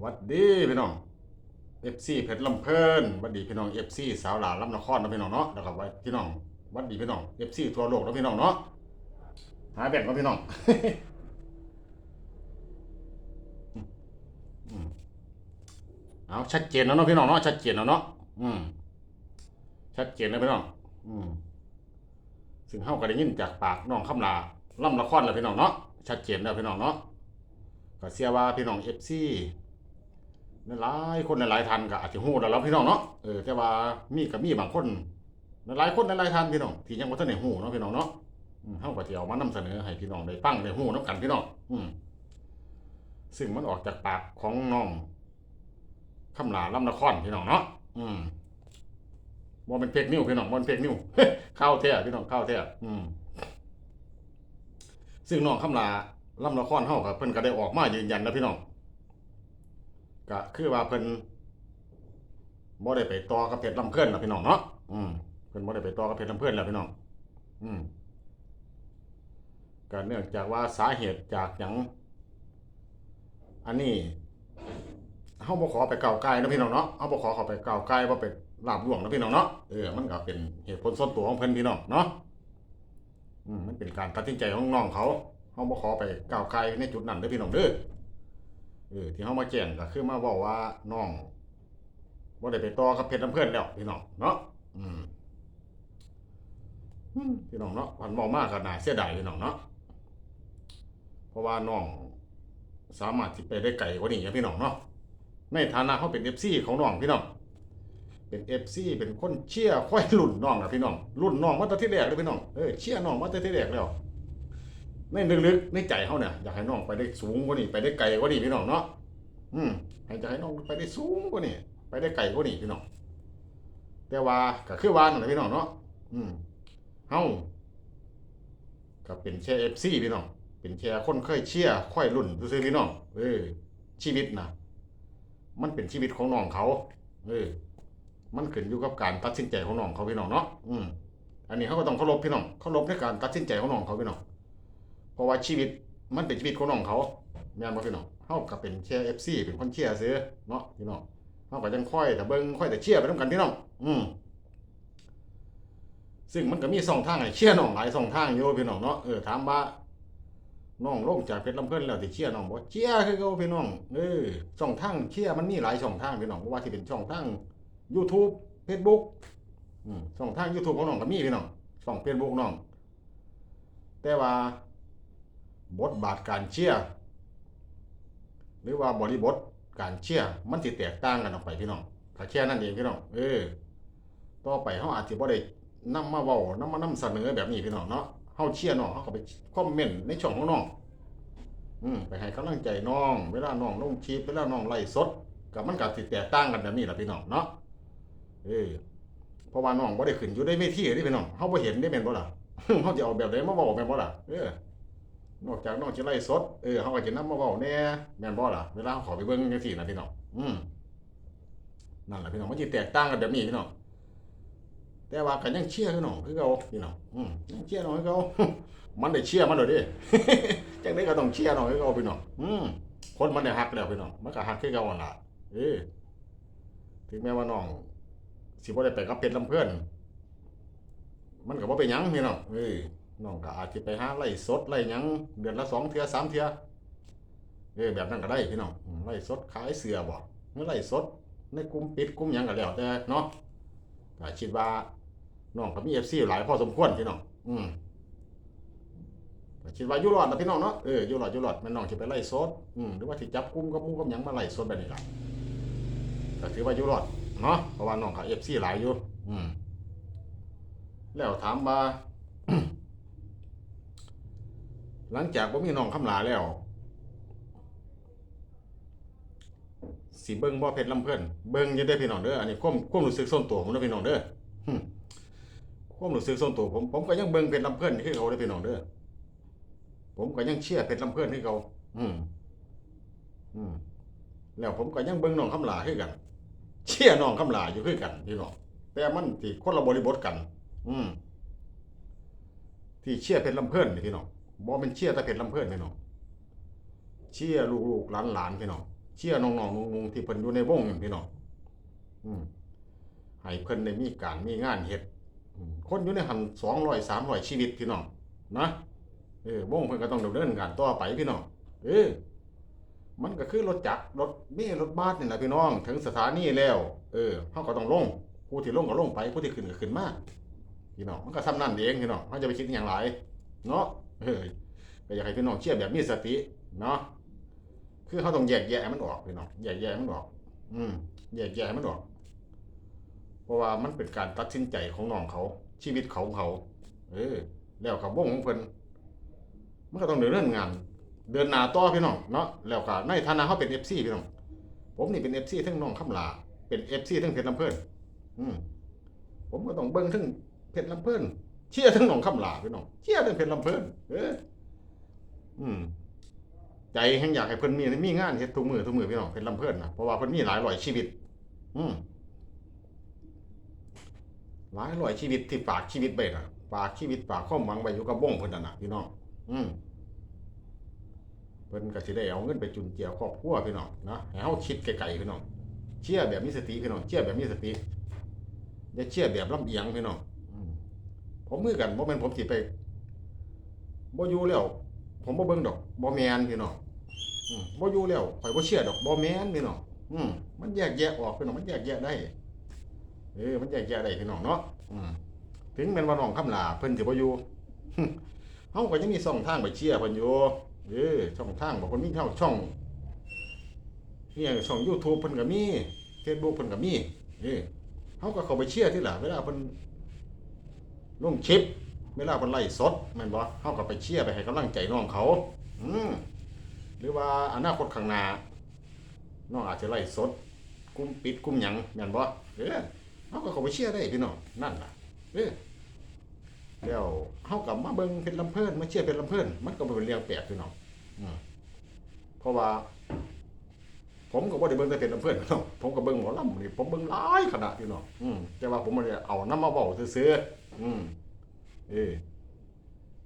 หวัดดีพี่น้อง FC เพชรลำเพลินหวัดดีพี่น้อง FC สาวหลาลำนครนะพี่น้องเนาะแล้วก็ไว้พี่น้องหวัดดีพี่น้อง FC ทั่วโลกนะพี่น้องเนาะหาแบ่งกับพี่น้องอืมเอาชัดเจนแล้วเนาะพี่น้องเนาะชัดเจนแล้วเนาะอืมชัดเจนเลยพี่น้องอืมซึ่งเฮาก็ได้ยินจากปากน้องคำลาล่ำละครแล้วพี่น้องเนาะชัดเจนแล้วพี่น้องเนาะก็เชื่อว่าพี่น้อง FC หลายคนหลายท่านก็อาจจะฮู้แล้วพี่น้องเนาะเออแต่ว่ามีก็มีบางคนหลายคนหลายท่านพี่น้องที่ยังบ่ทันได้ฮู้เนาะพี่น้องเนาะเฮาก็สิเอามานำเสนอให้พี่น้องได้ฟังได้ฮู้นํกันพี่น้องอืมซึ่งมันออกจากปากของน้องคำลาลำนครพี่น้องเนาะอืมบ่เป็นเฟกนิวพี่น้องบ่เป็นเฟกนิวข้าวแท้พี่น้องข้าวแท้อืมซึ่งน้องคำลาลำละครเฮากับเพิ่นก็ได้ออกมายืนยันนะพี่น้อง ก็คือว่าเพิ่นบ่ได้ไปต่อกับเพชรลำเพิ่นนะพี่น้องเนาะอืมเพิ่นบ่ได้ไปต่อกับเพชรลำเพิ่นแล้วพี่น้อง อืมก็เนื่องจากว่าสาเหตุจากหยังอันนี้เฮาบ่ขอไปก้าวไกลนะพี่น้องเนาะเฮาบ่ขอเข้าไปก้าวไกลบ่ไปลาบล่วงนะพี่น้องเนาะเออมันก็เป็นเหตุผลส่วนตัวของเพิ่นพี่น้องเนาะอืมมันเป็นการตัดสินใจของน้องเขาเขาบ่ขอไปก้าวไกลในจุดนั้นเด้อพี่น้องเด้อ เออที่เขามาแจ้งก็คือมาบอกว่าน้องบ่ได้ไปต่อกับเพชรลำเพื่อนแล้วพี่น้องเนาะอืมพี่น้องเนาะพันเมามากก็น่าเสียดายพี่น้องเนาะเพราะว่าน้องสามารถที่ไปได้ไกลกว่านี้นะพี่น้องเนาะในฐานะเขาเป็น FC ของน้องพี่น้องเป็นเอฟซีเป็นคนเชียร์ค่อยรุ่นน้องนะพี่น้องรุ่นน้องมาตั้งที่แรกเลยพี่น้องเออเชียร์น้องมาตั้งที่แรกแล้ว ในลึกๆในใจเขาเนี่ยอยากให้น้องไปได้สูงกว่านี้ไปได้ไกลกว่านี้พี่น้องเนาะอืมให้จะให้น้องไปได้สูงกว่านี้ไปได้ไกลกว่านี้พี่น้องแต่ว่าก็คือว่านั่นแหละพี่น้องเนาะอืมเฮาก็เป็นแค่เอฟซีพี่น้องเป็นแค่คนเคยเชียร์ค่อยรุ่นซื่อๆพี่น้องเออ ชีวิตนะมันเป็นชีวิตของน้องเขา เออ มันขึ้นอยู่กับการตัดสินใจของน้องเขาพี่น้องเนาะอืมอันนี้เขาก็ต้องเคารพพี่น้องเคารพในการตัดสินใจของน้องเขาพี่น้อง เพราะว่าชีวิตมันเป็นชีวิตของน้องเขาแม่นบ่พี่น้องเฮาก็เป็นแค่ FC เป็นคนเชียร์ซื้อเนาะพี่น้องเฮาก็ยังค่อยแต่เบิ่งค่อยแต่เชียร์ไปนํกันพี่น้องอืมซึ่งมันก็มีสองทางให้เชียร์น้องหลายสองทางอยู่พี่น้องเนาะเออถามว่าน้องลงจากเพชรลำเพิ่นแล้วสิเชียร์น้องบ่เชียร์คือเก่าพี่น้องเออช่องทางเชียร์มันมีหลายช่องทางพี่น้องบ่ว่าสิเป็นช่องทาง YouTube Facebook อืมช่องทาง YouTube ของน้องก็มีพี่น้องช่อง Facebook น้อง แต่ว่า บทบาทการเชียร์หรือว่าบริบทการเชียร์มันสิแตกต่างกันออกไปพี่น้องถ้าแค่นั้นเองพี่น้องเออต่อไปเฮาอาจสิบ่ได้นำมาเว้านำมานำเสนอแบบนี้พี่น้องเนาะเฮาเชียร์น้องเฮาก็ไปคอมเมนต์ในช่องของน้อง อืมไปให้กำลังใจน้อง เวลาน้องลงคลิปเวลาน้องไลฟ์สดก็มันก็สิแตกต่างกันแบบนี้ล่ะพี่น้องเนาะเออเพราะว่าน้องบ่ได้ขึ้นอยู่ในเวทีเด้พี่น้องเฮาบ่เห็นได้แม่นบ่ล่ะเฮาจะเอาแบบใดมาเว้าแม่นบ่ล่ะเออ นอกจากน้องสิไล่สดเออเฮาก็จะนำมาเว้าแน่แม่นบ่ล่ะเวลาเฮาขอไปเบิ่งจังซี่นะพี่น้องอืมนั่นแหละพี่น้องมันสิแตกต่างกันแบบนี้พี่น้องแต่ว่าก็ยังเชียร์พี่น้องคือเก่าพี่น้องอืมยังเชียร์น้องคือเก่ามันได้เชียร์มันโดดดิจังได๋ก็ต้องเชียร์น้องคือเก่าพี่น้องอืมคนมันได้ฮักแล้วพี่น้องมันก็ฮักคือเก่านั่นล่ะเออถึงแม้ว่าน้องสิบ่ได้ไปกับเพชรลำเพื่อนมันก็บ่เป็นหยังพี่น้องเอ้ย น้องก็อาจสิไปหาไล่สดไล่หยังเดือนละสองเทือสามเทือเอ้ยแบบนั้นก็ได้พี่น้องไล่สดขายเสื้อบ่หรือไล่สดในกลุ่มปิดกลุ่มหยังก็แล้วแต่เนาะก็คิดว่าน้องก็มี FC หลายพอสมควรพี่น้องอืมคิดว่ายู่รอดนะพี่น้องเนาะเออยู่รอดยู่รอดแม่นน้องสิไปไล่สดอืมหรือว่าสิจับกลุ่มกับมู่กับยังมาไล่สดแบบนี้ล่ะก็ถือว่ายู่รอดเนาะเพราะว่าน้องเขาเอฟซีหลายอยู่อืมแล้วถามว่า หลังจากบ่มีน้องคำลาแล้วสิเบิ่งบ่เพชรลำเพิ่นเบิ่งยู่เด้พี่น้องเด้ออันนี้ควมควมรู้สึกส่วนตัวผมเด้อพี่น้องเด้อควมรู้สึกส่วนตัวผมผมก็ยังเบิ่งเพชรลำเพิ่นคือเขาเด้พี่น้องเด้อผมก็ยังเชียร์เพชรลำเพิ่นคือเขา อืม อืม แล้วผมก็ยังเบิ่งน้องคำลาคือกัน เชียร์น้องคำลาอยู่คือกันพี่น้องแต่มันที่คนละบริบทกัน อืม ที่เชียร์เพชรลำเพิ่นนี่พี่น้อง บ่เป็นเชี่ยต่เพชรลำเพิ่นพี่น้องเชี่ยร์ลูกๆหลานๆพี่น้องเชี่ยร์น้องๆนุ่งๆที่เพิ่นอยู่ในวงพี่น้องอืมให้เพิ่นได้มีการมีงานเฮ็ดคนอยู่ในหัน200 300ชีวิตพี่น้องนะเออวงเพิ่นก็ต้องดำเนินการต่อไปพี่น้องเออมันก็คือรถจักรรถเมล์รถบัสนี่แหละพี่น้อง ถึงสถานีแล้ว เออเฮาก็ต้องลง ผู้ที่ลงก็ลงไปผู้ที่ขึ้นก็ขึ้นมาพี่น้องมันก็ซ้ำนั่นเองพี่น้องเฮาจะไปคิดอย่างไรเนาะ เออก็อยากให้พี่น้องเชื่อแบบมีสติเนาะคือเขาต้องแยกแยะมันออกพี่น้องแยกแยะมันออก อืมแยกแยะมันออก เพราะว่ามันเป็นการตัดสินใจของน้องเขา ชีวิตเขาของเขา เออ แล้วกับวงของเพิ่นมันก็ต้องเดินเรื่องงาน เดินหน้าต่อพี่น้องเนาะแล้วก็ในฐานะเขาเป็น FC พี่น้องผมนี่เป็น FC ทั้งน้องคำลาเป็น FC ทั้งเพชรลำเพิ่นอืมผมก็ต้องเบิ่งทั้งเพชรลำเพิ่น เชี่ยทั้งน้องคำลาพี่น้องเชี่ยทั้งเพชรลำเพลินเอออืมใจแห่งอยากให้เพิ่นมีมีงานเฮ็ดทุกมือทุกมือพี่น้องเป็นลำเพลินนะเพราะว่าเพิ่นมีหลายร้อยชีวิต อืมหลายร้อยชีวิตที่ฝากชีวิตไว้น่ะฝากชีวิตฝากความหวังไว้อยู่กับวงเพิ่นนั่นน่ะพี่น้องอืมเพิ่นก็สิได้เอาเงินไปจุนเจือครอบครัวพี่น้องนะให้เฮาคิดไกลๆพี่น้องเชื่อแบบมีสติพี่น้องเชื่อแบบมีสติอย่าเชื่อแบบลำเอียงพี่น้อง ผมมือกันบ่แม่นผมสิไปบ่อยู่แล้ว ผมบ่เบิ่งดอกบ่แม่นพี่น้องอืมบ่อยู่แล้วข่อยบ่เชื่อดอกบ่แม่นพี่น้องอืมมันแยกแยะออกพี่น้องมันแยกแยะได้เออมันแยกแยะได้พี่น้องเนาะอืมถึงแม่นว่าน้องคำลาเพิ่นสิบ่อยู่เฮาก็ยังมีช่องทางไปเชียร์เพิ่นอยู่เออช่องทางบ่คนมีเท่าช่องเนี่ยช่อง YouTube เพิ่นก็มี Facebook เพิ่นก็มีเออเฮาก็เข้าไปเชียร์ที่ล่ะเวลาเพิ่น ลงคลิปเวลาเพิ่นไล่สดแม่นบ่เฮาก็ไปเชียร์ไปให้กำลังใจน้องเขา อืมหรือว่าอนาคตข้างหน้าน้องอาจจะไล่สดกลุ่มปิดกลุ่มหยังแม่นบ่เออเฮาก็เข้าไปเชียร์ได้พี่น้องนั่นล่ะเออแล้วเฮากับมาเบิ่งเพชรลำเพิ่นมาเชียร์เพชรลำเพิ่นมันก็บ่เป็นเรื่องแปลกพี่น้องอืมเพราะว่า ผมก็บ่ได้เบิ่งแต่เพชรลำเพิ่นพี่น้องผมก็เบิ่งหมอลำนี่ผมเบิ่งหลายขนาดพี่น้องอืมแต่ว่าผมบ่ได้เอานำมาเว้าซื่อๆ อืม เออ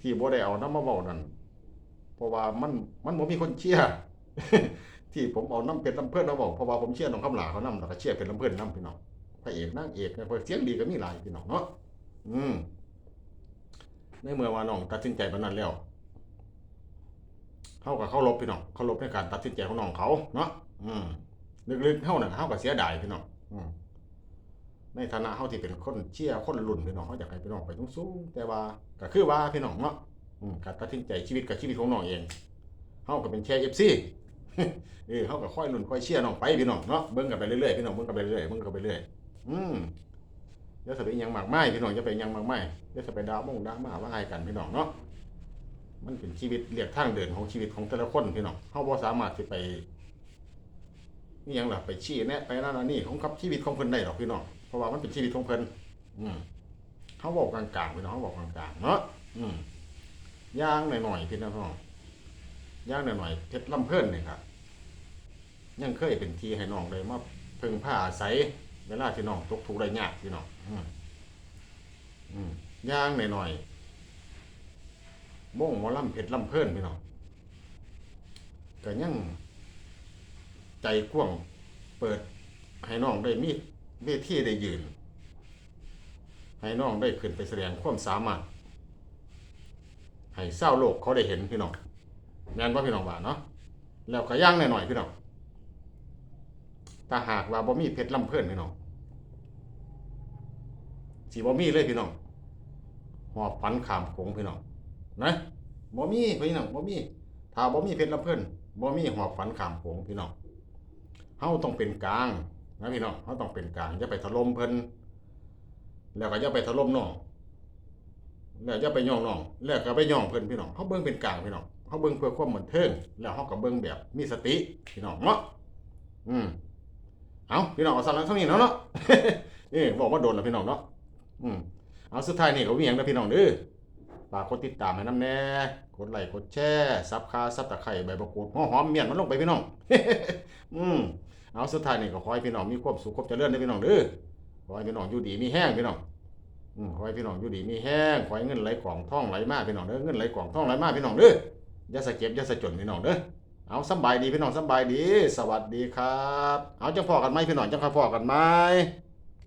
ที่บ่ได้เอานำมาเว้านั่นเพราะว่ามันมันบ่มีคนเชียร์ที่ผมเอาน้ำเป็ดลำเพื่อนมาบอกเพราะว่าผมเชียร์น้องคำหลาเขานำแล้วก็เชียร์เป็นลำเพื่อนนำพี่น้องพระเอกนางเอกนี่ยเสียงดีก็มีหลายพี่น้องเนาะอืมในเมื่อว่าน้องตัดสินใจแบบนั้นแล้วเขากับเขาลบพี่น้องเขาลบในการตัดสินใจของน้องเขาเนาะอืมลึกๆเขาน่ะเขาก็เสียดายพี่น้องอืม ในฐานะเขาที่เป็นคนเชียร์คนรุ่นพี่น้องเขาอยากให้พี่น้องไปต้องสูงแต่ว่าก็คือว่าพี่น้องเนาะอืมการตัดสินใจชีวิตกับชีวิตของน้องเองเฮาก็เป็นแค่เอฟซีเออเฮาก็ค่อยลุ้นค่อยเชียร์น้องไปพี่น้องเนาะเบิ่งกันไปเรื่อยๆพี่น้องเบิ่งกันไปเรื่อยๆเบิ่งกันไปเรื่อยอืมอย่าสิไปยังมากไมายพี่น้องอย่าไปยังมากไมายอย่าสิไปดาวมงดราม่าว่าให้กันพี่น้องเนาะมันเป็นชีวิตเรียกทางเดินของชีวิตของแต่ละคนพี่น้องเฮาบ่สามารถสิไปนี่ยังล่ะไปชี้แนะไปนั่นนี่ของกับชีวิตของเพิ่นได้หรอกพี่น้อง ราะว่ามันเป็นชีวิตของเพิ่นอืมเฮาบอกกลางๆพี่น้องเฮาบอกกลางๆเนาะอืมย่างหน่อยๆพี่น้องย่างหน่อยๆเพชรลำเพิ่นนี่ครับยังเคยเป็นทีให้น้องเลยมาเพิ่งผ้าอาศัยเวลาที่น้องตกทุกข์ได้ยากพี่น้องอืมอืมย่างหน่อยๆม่งหมอลำเพชรลำเพิ่นพี่น้องก็ยังใจกว้างเปิดให้น้องได้มี เวทีได้ยืน ให้น้องได้ขึ้นไปแสดงความสามารถ ให้เศร้าโลกเขาได้เห็นพี่น้องแม่นว่าพี่น้องว่าเนาะแล้วก็ย่างหน่อยๆพี่น้องถ้าหากว่าบ่มีเพชรลำเพิ่นพี่น้องสิบ่มีเลยพี่น้องหอบฝันขามโขงพี่น้องนะบ่มีพี่น้องบ่มีถ้าบ่มีเพชรลำเพิ่นบ่มีหอบฝันขามโขงพี่น้องเฮาต้องเป็นกลาง นะพี่น้องเฮาต้องเป็นกลางอย่าไปถล่มเพิ่นแล้วก็อย่าไปถล่มน้องแล้วอย่าไปย่องน้องแล้วก็ไปย่องเพิ่นพี่น้องเฮาเบิ่งเป็นกลางพี่น้องเฮาเบิ่งเพื่อความบันเทิงแล้วเฮาก็เบิ่งแบบมีสติพี่น้องเนาะอืมเอาพี่น้องเอาสั่นแล้วเท่านี้เนาะเนาะนี่บอกว่าโดนแล้วพี่น้องเนาะอืมเอาสุดท้ายนี่ก็มีหยังนะพี่น้องเด้อฝากกดติดตามให้น้ำแน่กดไลค์กดแชร์ซับคาซับตะไคร้ใบมะกูดหัวหอมเมียนมันลงไปพี่น้อง อืม เอาสุดท้ายนี่ก็ขอให้พี่น้องมีความสุขความเจริญได้พี่น้องเด้อขอให้พี่น้องอยู่ดีมีแห้งพี่น้องอืมขอให้พี่น้องอยู่ดีมีแห้งขอให้เงินไหลกล่องท่องไหลมาพี่น้องเด้อเงินไหลกล่องท่องไหลมาพี่น้องเด้ออย่าสะเก็บอย่าสะจนพี่น้องเด้อเอาสบายดีพี่น้องสบายดี สวัสดีครับ เอาจังพอกันไหมพี่น้องจังค่อยพอกันไหม